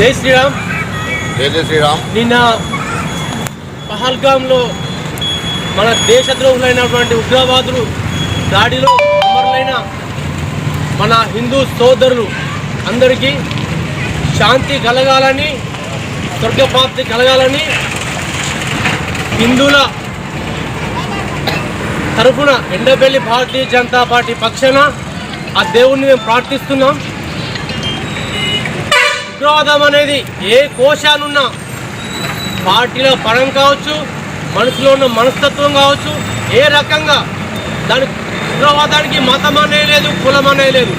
జై శ్రీరామ్. జై జై శ్రీరామ్. నిన్న పహల్గాంలో మన దేశద్రోహులైనటువంటి ఉగ్రవాదులు దాడిలో అమరులైన మన హిందూ సోదరులు అందరికీ శాంతి కలగాలని స్వర్గప్రాప్తి కలగాలని హిందువుల తరఫున ఎండబెల్లి భారతీయ జనతా పార్టీ పక్షాన ఆ దేవుణ్ణి మేము ప్రార్థిస్తున్నాం. ఉగ్రవాదం అనేది ఏ కోశానున్నా పార్టీలో పరం కావచ్చు మనసులో ఉన్న మనస్తత్వం కావచ్చు ఏ రకంగా దాని ఉగ్రవాదానికి మతం అనే లేదు కులం అనే లేదు.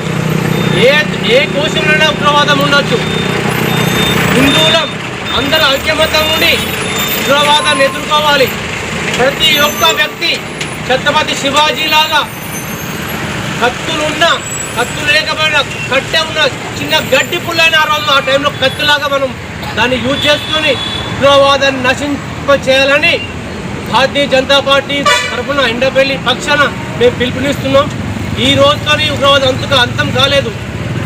ఏ ఏ కోశంలోనే ఉగ్రవాదం ఉండొచ్చు. హిందువులం అందరూ ఐక్యమతం ఉండి ఉగ్రవాదాన్ని ఎదుర్కోవాలి. ప్రతి ఒక్క వ్యక్తి ఛత్రపతి శివాజీ లాగా కత్తులున్నా కత్తులు లేకపోయినా కట్టె ఉన్న చిన్న గడ్డి పుల్లైన ఆ రోజు ఆ టైంలో కత్తిలాగా మనం దాన్ని యూజ్ చేసుకొని ఉగ్రవాదాన్ని నశింప చేయాలని భారతీయ జనతా పార్టీ తరఫున ఎండపల్లి పక్షాన మేము పిలుపునిస్తున్నాం. ఈ రోజుతోనే ఉగ్రవాదం అంతగా అంతం కాలేదు.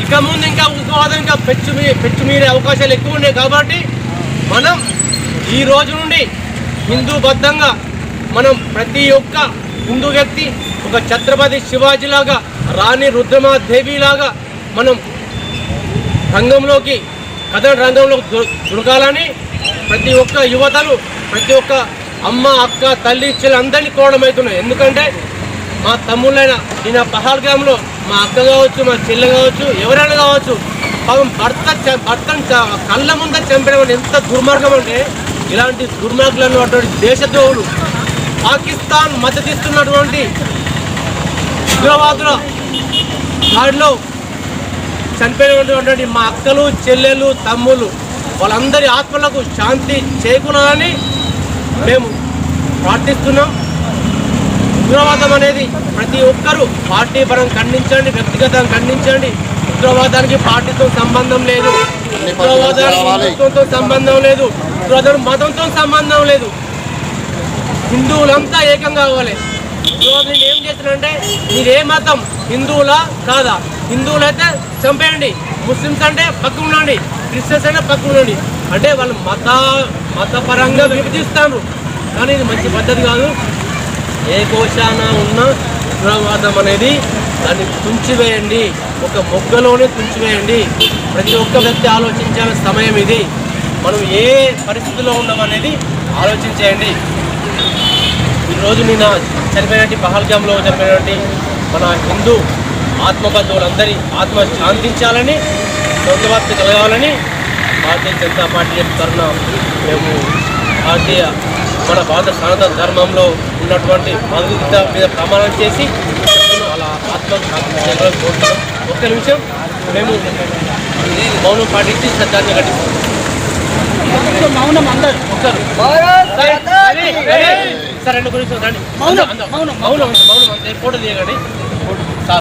ఇక ముందు ఇంకా ఉగ్రవాదం ఇంకా పెచ్చు పెచ్చు మీరే అవకాశాలు ఎక్కువ ఉన్నాయి కాబట్టి మనం ఈ రోజు నుండి హిందూ బద్ధంగా మనం ప్రతి ఒక్క హిందూ వ్యక్తి ఒక ఛత్రపతి శివాజీలాగా రాణి రుద్రమాదేవిలాగా మనం రంగంలోకి కథన రంగంలోకి దొరకాలని ప్రతి ఒక్క యువతలు ప్రతి ఒక్క అమ్మ అక్క తల్లి చెల్లి కోవడమవుతున్నాయి ఎందుకంటే మా తమ్ముళ్ళైన ఈయన పహాల్గాంలో మా అక్క కావచ్చు మా చెల్లె కావచ్చు ఎవరైనా కావచ్చు పాపం భర్త చ- భర్తను కళ్ళ ముందే చంపడం ఎంత దుర్మార్గం అంటే ఇలాంటి దుర్మార్గులు అటువంటి దేశద్రోహులు పాకిస్తాన్ మద్దతిస్తున్నటువంటి ఉగ్రవాదుల దాడిలో చనిపోయినటువంటి మా అక్కలు చెల్లెలు తమ్ముళ్ళు వాళ్ళందరి ఆత్మలకు శాంతి చేకూరాలని మేము ప్రార్థిస్తున్నాం. ఉగ్రవాదం అనేది ప్రతి ఒక్కరూ పార్టీ పరం ఖండించండి వ్యక్తిగతం ఖండించండి. ఉగ్రవాదానికి పార్టీతో సంబంధం లేదు. ఉగ్రవాదానికి హిందుత్వంతో సంబంధం లేదు. ఉగ్రవాదం మతంతో సంబంధం లేదు. హిందువులంతా ఏకం కావాలి. నేను ఏం చేస్తున్నారంటే మీరే మతం హిందువులా కాదా? హిందువులైతే చంపేయండి. ముస్లిమ్స్ అంటే పక్కన ఉండండి. క్రిస్టియన్స్ అంటే పక్కన ఉండండి. అంటే వాళ్ళు మత మతపరంగా విభజిస్తాను కానీ ఇది మంచి పద్ధతి కాదు. ఏ కోశాన ఉన్న ఉగ్రవాదం అనేది దాన్ని తుంచివేయండి. ఒక మొగ్గలోనే తుంచివేయండి. ప్రతి ఒక్క వ్యక్తి ఆలోచించాల్సిన సమయం ఇది. మనం ఏ పరిస్థితిలో ఉన్నామనేది ఆలోచించేయండి. ఈరోజు నిన్న చనిపోయినటువంటి పహల్గామ్లో చనిపోయినటువంటి మన హిందూ ఆత్మబంధువులందరి ఆత్మ శాంతించాలని స్వర్గవాప్తి కలగాలని భారతీయ జనతా పార్టీ తరఫున మేము భారతీయ మన భారత సనాతన ధర్మంలో ఉన్నటువంటి భగవద్గీత మీద ప్రమాణం చేసి అలా ఆత్మ శాంతి చేయాలని కోరుతున్నాం. ఒక్క నిమిషం మేము మౌనం పాటించి శ్రద్ధాంజలి ఘటిస్తాం. మౌనం అందరు. ఒక్కరు. సరే రెండు గురించి రండి. మౌనం. మౌనం, మౌనం మౌనం. ఫోటో తీయకండి.